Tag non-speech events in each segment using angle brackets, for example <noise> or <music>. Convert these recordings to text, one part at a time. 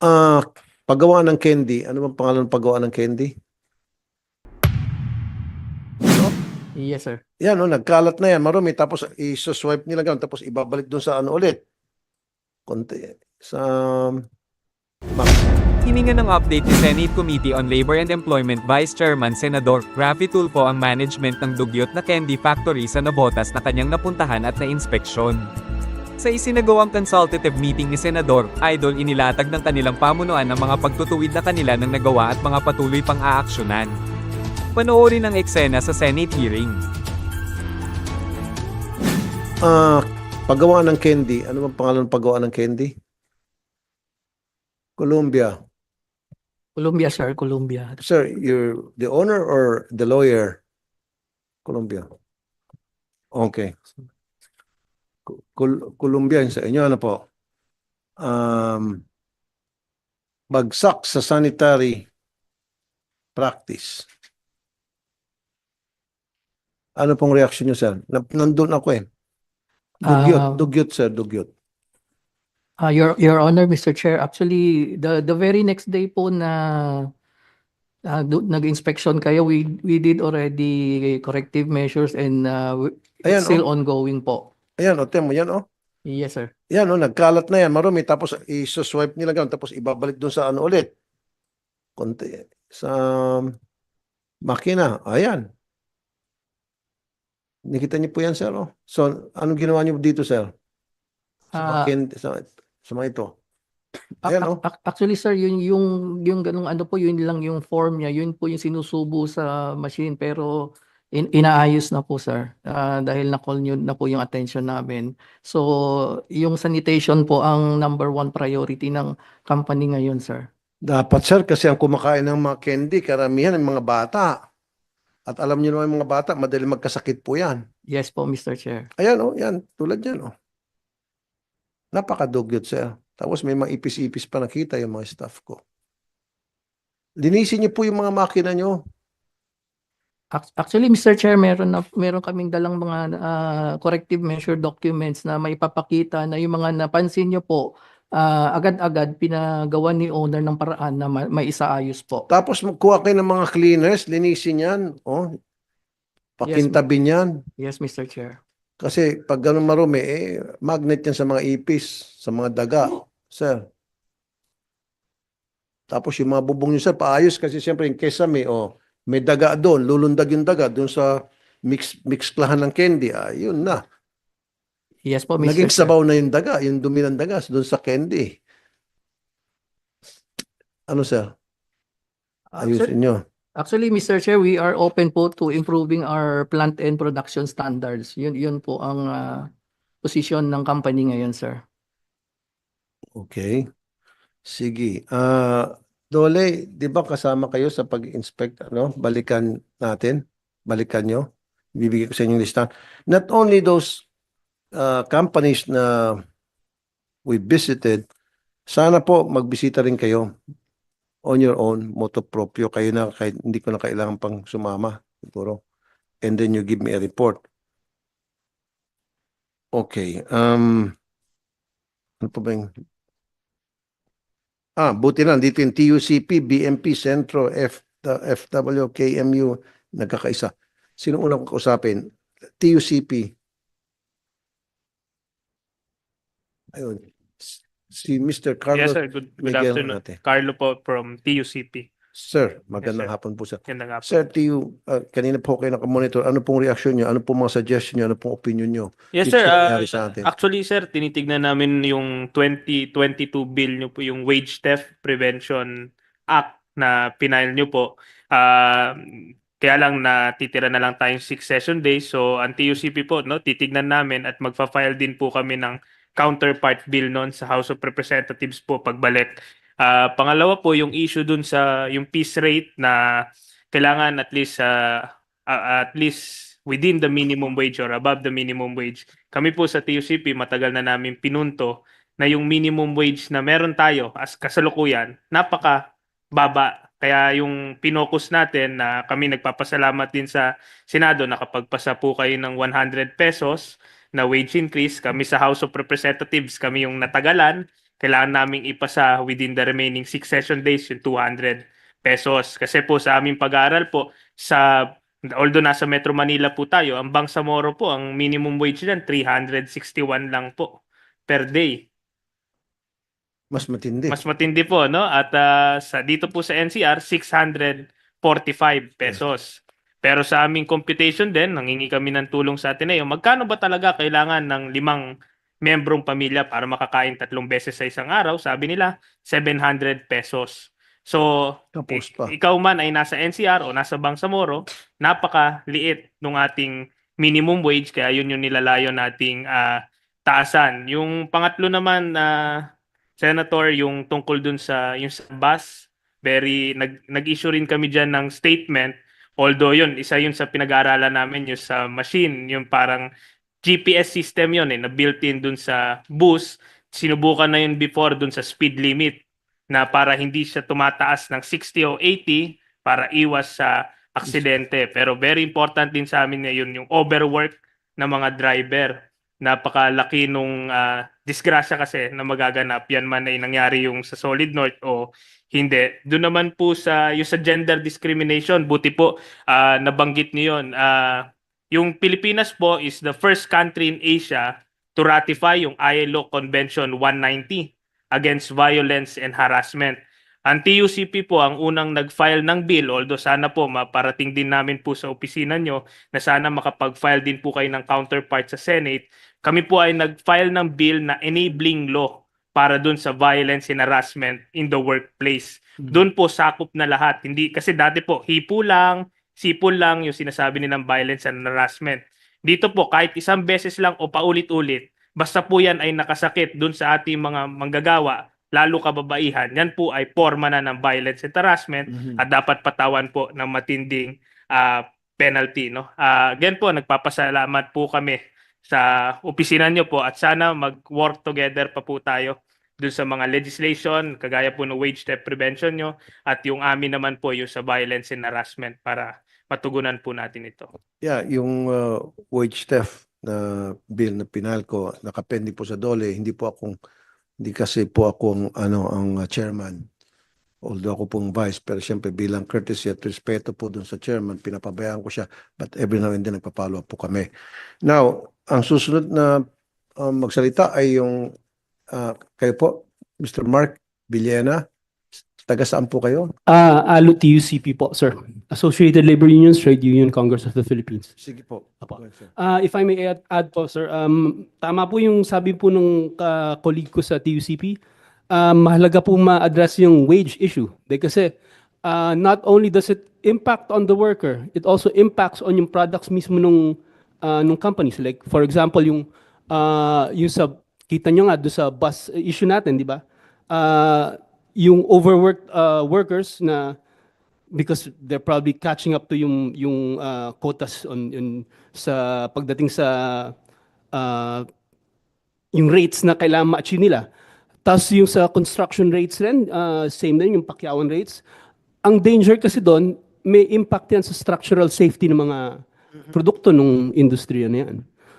Ah, paggawa ng candy. Ano bang pangalan ng paggawa ng candy? Yes, sir. Yan, no, nagkalat na yan. Marumi. Tapos i-swipe nila ganun. Tapos ibabalik doon sa ano ulit. Konti. Sa... Hininga ng update ni Senate Committee on Labor and Employment Vice Chairman Senador Rafi Tulfo ang management ng dugyot na candy factory sa Nabotas na kanyang napuntahan at na-inspeksyon. Sa isinagawang consultative meeting ni Senador, Idol inilatag ng kanilang pamunuan ang mga pagtutuwid na kanila ng nagawa at mga patuloy pang aaksyonan. Panoorin ang eksena sa Senate hearing. Ah, paggawa ng candy. Ano bang pangalan ng paggawa ng candy? Colombia. Columbia, sir. Columbia. Sir, you're the owner or the lawyer? Colombia. Okay. Col- Col- Colombia sa inyo, ano po? Um, bagsak sa sanitary practice. Ano pong reaction niyo, sir? Na- Nandun ako eh. Dugyot, Ah. dugyot, sir, dugyot. Ah, your Your Honor, Mr. Chair, actually the the very next day po na ah, do- nag-inspection kayo, we we did already corrective measures and uh, we- Ayan, it's still ongoing po. Ayan, o, mo, yan, o. Yes, sir. Yan, o, nagkalat na yan, marumi. Tapos i-swipe nila ganun. Tapos ibabalik doon sa ano ulit. Konti. Sa makina. Ayan. Nakita niyo po yan, sir. Oh. So, anong ginawa niyo dito, sir? Sa, Ah, makin, sa, sa mga ito. ac- Ayan, oh. ac- Actually, sir, yun yung yung ganung ano po, yun lang yung form niya, yun po yung sinusubo sa machine pero in, inaayos na po, sir. Ah, dahil na-call nyo na po yung attention namin. So, yung sanitation po ang number one priority ng company ngayon, sir. Dapat, sir, kasi ang kumakain ng mga candy, karamihan ng mga bata. At alam niyo naman mga bata, madali magkasakit po yan. Yes po, Mr. Chair. Ayan, oh, yan. Tulad yan, oh. Napakadugyot, sir. Tapos may mga ipis-ipis pa nakita yung mga staff ko. Linisin niyo po yung mga makina niyo. Ac- Actually, Mr. Chair, meron na meron kaming dalang mga ah, corrective measure documents na may papakita na yung mga napansin nyo po ah, agad-agad pinagawa ni owner ng paraan na ma- may isaayos po. Tapos magkuha kayo ng mga cleaners, linisin yan. Oh. Pakintabin yan. Yes, Mr. Chair. Kasi pag ganun marumi, eh, magnet yan sa mga ipis, sa mga daga. Sir. Tapos yung mga bubong nyo, sir, paayos kasi siyempre yung kesame, oh, may daga doon, lulundag yung daga doon sa mix, mixklahan ng candy. Ah, yun na. Yes po, Mr. Naging sabaw na yung daga, yung dumi ng daga doon sa candy. Ano sir? Actually, Ayusin nyo. actually, Mr. Chair, we are open po to improving our plant and production standards. Yun, yun po ang ah, posisyon ng company ngayon, sir. Okay. Sige. Ah, Dole, di ba kasama kayo sa pag-inspect, ano? Balikan natin. Balikan nyo. Bibigay ko sa inyo yung lista. Not only those ah, companies na we visited, sana po magbisita rin kayo on your own, moto proprio. Kayo na, kahit hindi ko na kailangan pang sumama. Siguro. And then you give me a report. Okay. Um, ano pa ba yung Ah, buti lang dito yung TUCP, BMP, Centro, F, FW, KMU, nagkakaisa. Sino unang kausapin? TUCP. Ayun. Si Mr. Carlos Yes, sir. Good, good Miguel afternoon. Carlo po from TUCP. Sir, magandang Yes, sir. hapon po sir. Yan na nga po. Sir, TU, ah, kanina po kayo nakamonitor. Ano pong reaksyon nyo? Ano pong mga suggestion nyo? Ano pong opinion nyo? Yes, dito sir. sa ah, nangyari sa atin? actually, sir, tinitignan namin yung 2022 bill nyo po, yung Wage Theft Prevention Act na pinail nyo po. Ah, kaya lang natitira na lang tayong 6 session days. So, ang TUCP po, no, titignan namin at magfa-file din po kami ng counterpart bill noon sa House of Representatives po pagbalik. Ah, pangalawa po, yung issue dun sa yung peace rate na kailangan at least ah, ah, at least within the minimum wage or above the minimum wage. Kami po sa TUCP matagal na namin pinunto na yung minimum wage na meron tayo as kasalukuyan, napaka baba. Kaya yung pinokus natin na kami nagpapasalamat din sa Senado nakapagpasa po kayo ng 100 pesos na wage increase. Kami sa House of Representatives, kami yung natagalan. Kailangan naming ipasa within the remaining 6 session days yung 200 pesos. Kasi po sa aming pag-aaral po, sa although nasa Metro Manila po tayo, ang Bangsamoro po, ang minimum wage dyan, 361 lang po per day. Mas matindi. Mas matindi po, no? At ah, sa dito po sa NCR, 645 pesos. Pero sa aming computation din, nangingi kami ng tulong sa Ateneo, magkano ba talaga kailangan ng limang membrong pamilya para makakain tatlong beses sa isang araw? Sabi nila, 700 pesos. So, Tapos pa. ikaw man ay nasa NCR o nasa Bangsamoro, napakaliit ng ating minimum wage kaya yun yung nilalayo nating ah, taasan. Yung pangatlo naman na Senator, yung tungkol dun sa yung sa bus, very nag nag-issue rin kami diyan ng statement. Although yun, isa yun sa pinag-aaralan namin yung sa machine, yung parang GPS system yun eh, na built-in dun sa bus. Sinubukan na yun before dun sa speed limit na para hindi siya tumataas ng 60 o 80 para iwas sa aksidente. Pero very important din sa amin ngayon yung overwork ng mga driver. Napakalaki nung ah, disgrasya kasi na magaganap. Yan man ay nangyari yung sa Solid North o hindi. Doon naman po sa yung sa gender discrimination, buti po ah, nabanggit niyo yun. Ah, yung Pilipinas po is the first country in Asia to ratify yung ILO Convention 190 against violence and harassment. Ang TUCP po ang unang nag-file ng bill, although sana po maparating din namin po sa opisina nyo na sana makapag-file din po kayo ng counterpart sa Senate. Kami po ay nag-file ng bill na enabling law para dun sa violence and harassment in the workplace. Doon po sakop na lahat. Hindi kasi dati po hipo lang, sipol lang yung sinasabi nilang violence and harassment. Dito po kahit isang beses lang o paulit-ulit, basta po yan ay nakasakit dun sa ating mga manggagawa, lalo kababaihan, yan po ay forma na ng violence and harassment Mhm. at dapat patawan po ng matinding ah, penalty. No? Ah, again po, nagpapasalamat po kami sa opisina nyo po at sana mag-work together pa po tayo dun sa mga legislation, kagaya po ng wage theft prevention nyo at yung amin naman po yung sa violence and harassment para matugunan po natin ito. Yeah, yung uh, wage theft na bill na pinal ko, nakapending po sa dole, hindi po akong, hindi kasi po ako ang, ano, ang uh, chairman. Although ako pong vice, pero siyempre bilang courtesy at respeto po dun sa chairman, pinapabayaan ko siya. But every now and then, nagpa-follow up po kami. Now, ang susunod na uh, magsalita ay yung, uh, kayo po, Mr. Mark Villena. Taga saan po kayo? Ah, ALO TUCP po, sir. Associated Labor Unions, Trade Union Congress of the Philippines. Sige po. Apo. Go ahead, sir. Ah, if I may add, add po, sir, um, tama po yung sabi po nung ka- colleague ko sa TUCP. Ah, mahalaga po ma-address yung wage issue. Dahil kasi ah, not only does it impact on the worker, it also impacts on yung products mismo nung, ah, nung companies. Like, for example, yung, ah, yung sa, kita nyo nga, do sa bus issue natin, di ba? Ah, yung overworked ah, workers na because they're probably catching up to yung yung uh, quotas on yun sa pagdating sa uh, yung rates na kailangan ma-achieve nila. Tapos yung sa construction rates rin, uh, same din yung pakyawan rates. Ang danger kasi doon, may impact yan sa structural safety ng mga produkto ng industriya na yan.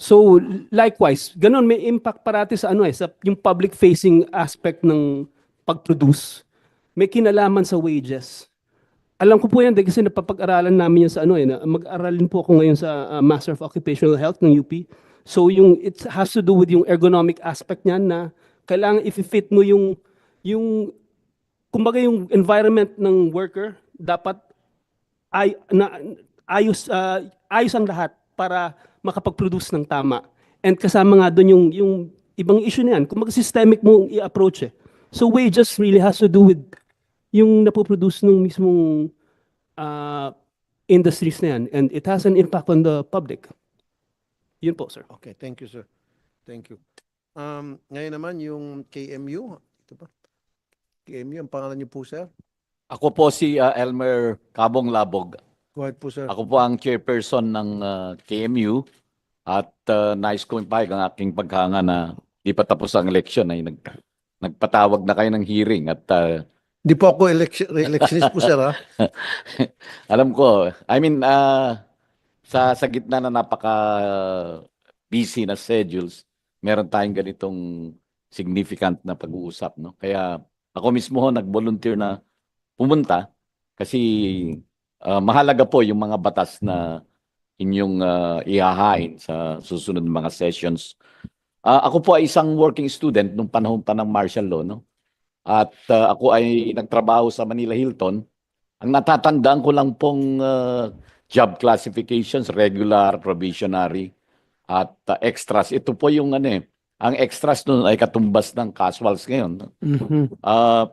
So likewise, ganun may impact parati sa ano eh, sa yung public facing aspect ng pag-produce. May kinalaman sa wages. Alam ko po yan dahil kasi napapag-aralan namin yan sa ano eh. Mag-aralin po ako ngayon sa uh, Master of Occupational Health ng UP. So yung it has to do with yung ergonomic aspect niyan na kailangan if-fit mo yung yung kumbaga yung environment ng worker dapat ay na ayos ah, ayos ang lahat para makapag-produce ng tama. And kasama nga doon yung yung ibang issue na yan. Kumbaga systemic mo i-approach eh. So wages really has to do with yung napoproduce ng mismong ah, industries na yan. And it has an impact on the public. Yun po, sir. Okay, thank you, sir. Thank you. Um, ngayon naman yung KMU, ito ba? KMU, ang pangalan niyo po, sir? Ako po si uh, Elmer Cabong Labog. Go ahead po, sir. Ako po ang chairperson ng uh, KMU at uh, nais kong ipahig ang aking paghanga na di pa tapos ang eleksyon ay nag, nagpatawag na kayo ng hearing at uh, Hindi po ako election, electionist po, sir, ha? <laughs> alam ko, I mean, uh, sa, sa gitna na napaka busy na schedules, meron tayong ganitong significant na pag-uusap, no? Kaya ako mismo ho nag-volunteer na pumunta kasi ah, mahalaga po yung mga batas na inyong ah, ihahain sa susunod na mga sessions. Ah, ako po ay isang working student nung panahon pa ng martial law, no? At ah, ako ay nagtrabaho sa Manila Hilton. Ang natatandaan ko lang pong ah, job classifications, regular, probationary, at ah, extras. Ito po yung ano eh, ang extras nun ay katumbas ng casuals ngayon. no? Mhm. Ah,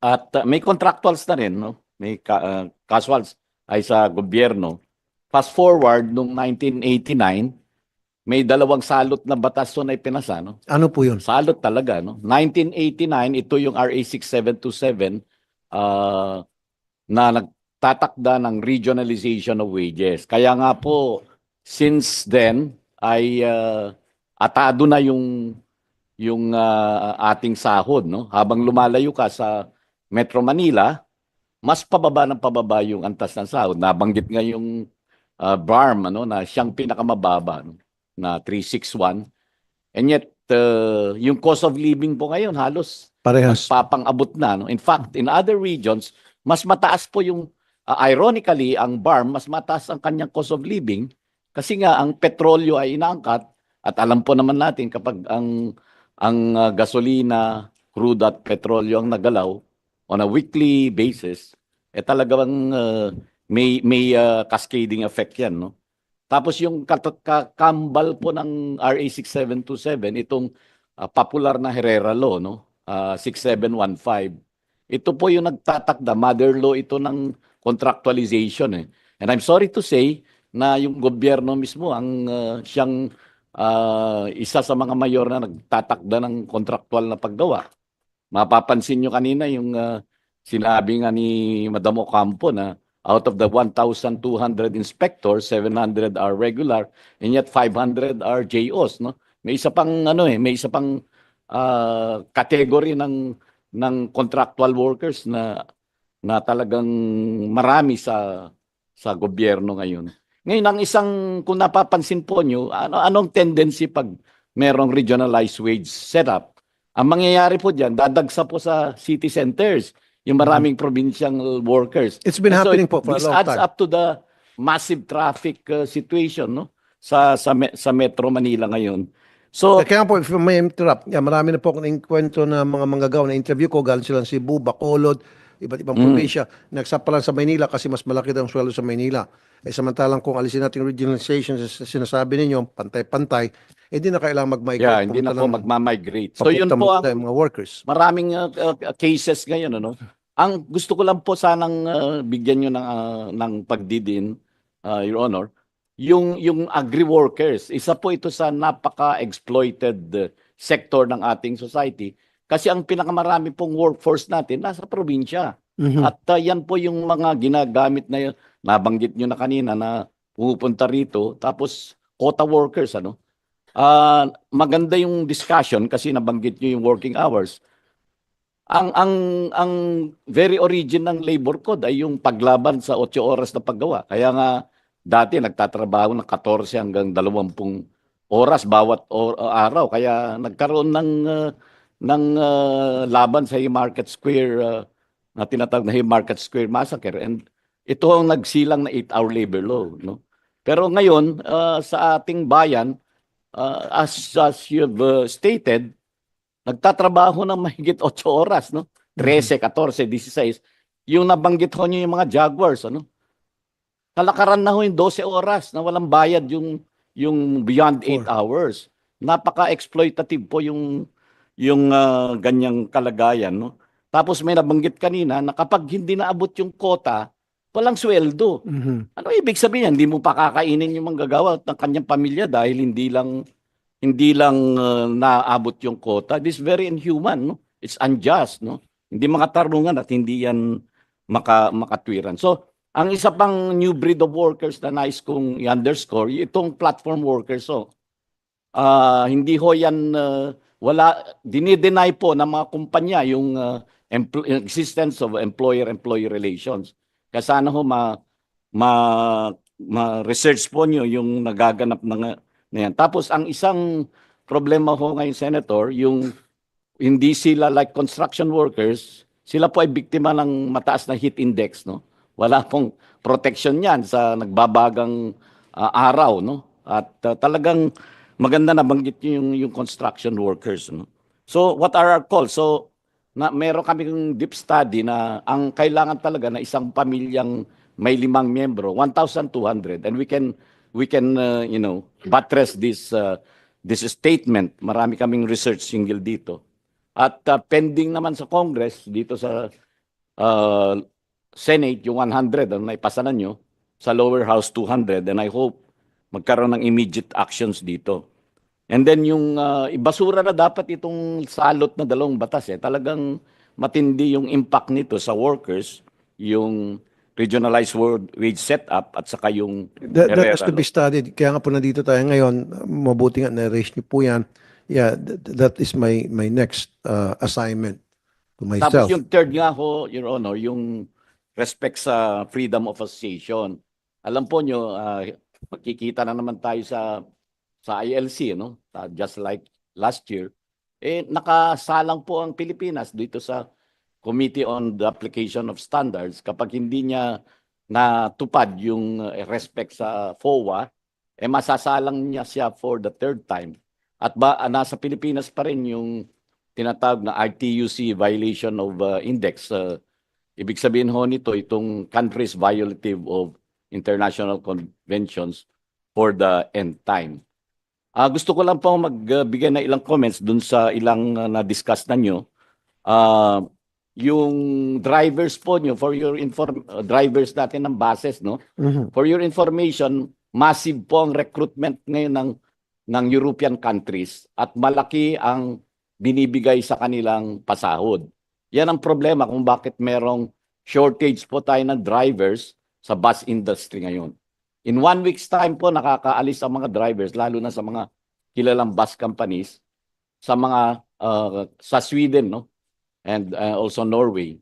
at uh, may contractuals na rin, no? May ka- uh, casuals ay sa gobyerno. Fast forward nung 1989, may dalawang salot na batas doon ay pinasa, no? Ano po yun? Salot talaga, no? 1989, ito yung RA 6727 ah, na nagtatakda ng regionalization of wages. Kaya nga po, since then, ay ah, atado na yung yung ah, ating sahod, no? Habang lumalayo ka sa Metro Manila, mas pababa ng pababa yung antas ng sahod. Nabanggit nga yung ah, BARM, ano, na siyang pinakamababa, no? Na 361. And yet, uh, yung cost of living po ngayon halos Parehas. papang-abot na. No? In fact, in other regions, mas mataas po yung, uh, ironically, ang BARM, mas mataas ang kanyang cost of living kasi nga ang petrolyo ay inaangkat at alam po naman natin kapag ang ang uh, gasolina, crude at petrolyo ang nagalaw on a weekly basis, eh talagang uh, may may uh, cascading effect yan, no? Tapos yung kat- ka- kambal po ng RA 6727, itong uh, popular na Herrera Law, no? Uh, 6715. Ito po yung nagtatakda, mother law ito ng contractualization eh. And I'm sorry to say na yung gobyerno mismo ang uh, siyang uh, isa sa mga mayor na nagtatakda ng contractual na paggawa. Mapapansin nyo kanina yung uh, sinabi nga ni Madam Ocampo na out of the 1,200 inspectors, 700 are regular and yet 500 are JOs, no? May isa pang ano eh, may isa pang ah, category ng ng contractual workers na na talagang marami sa sa gobyerno ngayon. Ngayon ang isang kung napapansin po nyo, ano anong tendency pag merong regionalized wage setup? Ang mangyayari po diyan, dadagsa po sa city centers yung maraming provincial workers. It's been And so happening it- po for a this long adds time. up to the massive traffic uh, situation no sa sa me- sa Metro Manila ngayon. So Kaya po, if you may interrupt, yeah, marami na po akong kwento na mga manggagawa na interview ko, galing silang Cebu, Bacolod, iba't ibang Mm. probinsya, nagsapa lang sa Maynila kasi mas malaki daw ang sweldo sa Maynila. Eh samantalang kung alisin natin yung regionalization, sa sinasabi ninyo, pantay-pantay, eh di na kailangan mag-migrate. yeah, hindi na pumunta po ng- magma-migrate. So yun papunta po mo ang sa mga workers. maraming uh, uh, cases ngayon ano. Ang gusto ko lang po sanang uh, bigyan niyo ng uh, ng pagdidin uh, your honor, yung yung agri workers, isa po ito sa napaka-exploited uh, sector ng ating society kasi ang pinakamarami pong workforce natin nasa probinsya. Mhm. At uh, yan po yung mga ginagamit na yun. nabanggit nyo na kanina na pumupunta rito tapos quota workers ano. Ah, maganda yung discussion kasi nabanggit nyo yung working hours. Ang ang ang very origin ng labor code ay yung paglaban sa 8 oras na paggawa. Kaya nga dati nagtatrabaho ng 14 hanggang 20 oras bawat or, araw. Kaya nagkaroon ng uh, ng uh, laban sa Haymarket Square uh, na tinatawag na Haymarket Square Massacre and ito ang nagsilang na 8-hour labor law, no? Pero ngayon uh, sa ating bayan uh, as as you've uh, stated nagtatrabaho ng mahigit <laughs> 8 oras, no? 13, 14, 16. Yung nabanggit ho niyo yung mga Jaguars, ano? Kalakaran na ho yung 12 oras na walang bayad yung yung beyond 8 Four. hours. Napaka-exploitative po yung yung ah, ganyang kalagayan, no? Tapos may nabanggit kanina na kapag hindi naabot yung quota, walang sweldo. Mhm. Ano ibig sabihin? Hindi mo pa kakainin yung manggagawa ng kanyang pamilya dahil hindi lang hindi lang uh, naabot yung quota. This is very inhuman, no? It's unjust, no? Hindi makatarungan at hindi yan maka makatwiran. So, ang isa pang new breed of workers na nais kong i-underscore, itong platform workers. So, ah, hindi ho yan uh, wala dinideny po ng mga kumpanya yung uh, existence of employer-employee relations. Kaya sana ho ma ma, ma research po nyo yung nagaganap na, nga- na yan. Tapos ang isang problema ho ngayon, Senator, yung hindi sila like construction workers, sila po ay biktima ng mataas na heat index, no? Wala pong protection yan sa nagbabagang ah, araw, no? At ah, talagang maganda na banggit niyo yung, yung construction workers, no? So, what are our calls? So, na meron kaming deep study na ang kailangan talaga na isang pamilyang may limang miyembro, 1,200 and we can we can uh, you know buttress this uh, this statement. Marami kaming research single dito. At uh, pending naman sa Congress dito sa uh, Senate yung 100 ang naipasa na nyo, sa lower house 200 and I hope magkaroon ng immediate actions dito. And then yung uh, ibasura na dapat itong salot na dalawang batas eh. Talagang matindi yung impact nito sa workers, yung regionalized world wage setup at saka yung That, that has to be no? studied. Kaya nga po nandito tayo ngayon, mabuti nga na-raise niyo po yan. Yeah, th- that is my my next uh, assignment to Tapos myself. yung third nga ho, Your Honor, yung respect sa freedom of association. Alam po nyo, ah, makikita na naman tayo sa sa ILC, no? Ah, just like last year. Eh, nakasalang po ang Pilipinas dito sa Committee on the Application of Standards kapag hindi niya natupad yung eh, respect sa FOA, eh masasalang niya siya for the third time. At ba ah, nasa Pilipinas pa rin yung tinatawag na RTUC violation of uh, index. Uh, ibig sabihin ho nito, itong countries violative of international conventions for the end time. Ah, gusto ko lang po magbigay na ilang comments dun sa ilang uh, na-discuss na nyo. Ah, yung drivers po nyo, for your inform uh, drivers natin ng buses, no? Mhm. For your information, massive po ang recruitment ngayon ng ng European countries at malaki ang binibigay sa kanilang pasahod. Yan ang problema kung bakit merong shortage po tayo ng drivers sa bus industry ngayon. In one week's time po nakakaalis ang mga drivers lalo na sa mga kilalang bus companies sa mga uh, sa Sweden no and uh, also Norway.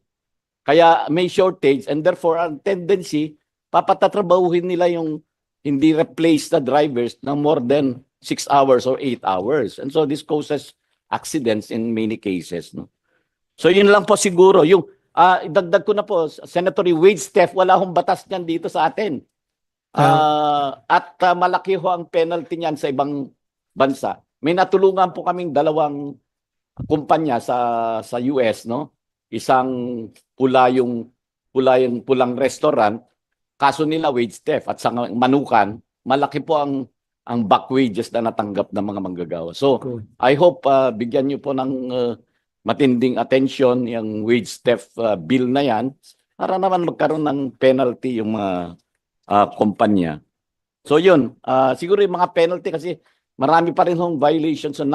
Kaya may shortage and therefore ang tendency papatatrabahuhin nila yung hindi replace the drivers ng more than 6 hours or 8 hours. And so this causes accidents in many cases. No? So yun lang po siguro. Yung, ah idagdag ko na po, Senator, yung wage theft, wala hong batas niyan dito sa atin. Ah, at ah, malaki ho ang penalty niyan sa ibang bansa. May natulungan po kaming dalawang kumpanya sa sa US, no? Isang pula yung pula yung pulang restaurant, kaso nila wage theft at sa manukan, malaki po ang ang back wages na natanggap ng mga manggagawa. So, Cool. I hope uh, bigyan niyo po ng uh, matinding attention yung wage theft uh, bill na yan para naman magkaroon ng penalty yung mga uh, kumpanya. So yun, uh, siguro yung mga penalty kasi marami pa rin hong violations sa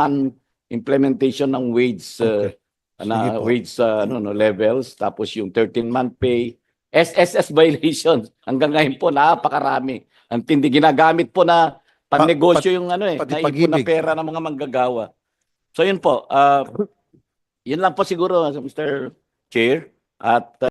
non-implementation ng wage uh, Okay. na Sige po. wage uh, ano, no, levels tapos yung 13-month pay SSS violations <laughs> hanggang ngayon po napakarami. Ang tindi ginagagamit po na pangnegosyo yung ano eh, pati naipon na pag-ibig. pera ng mga manggagawa. So yun po, uh, yun lang po siguro Mr. Chair at uh,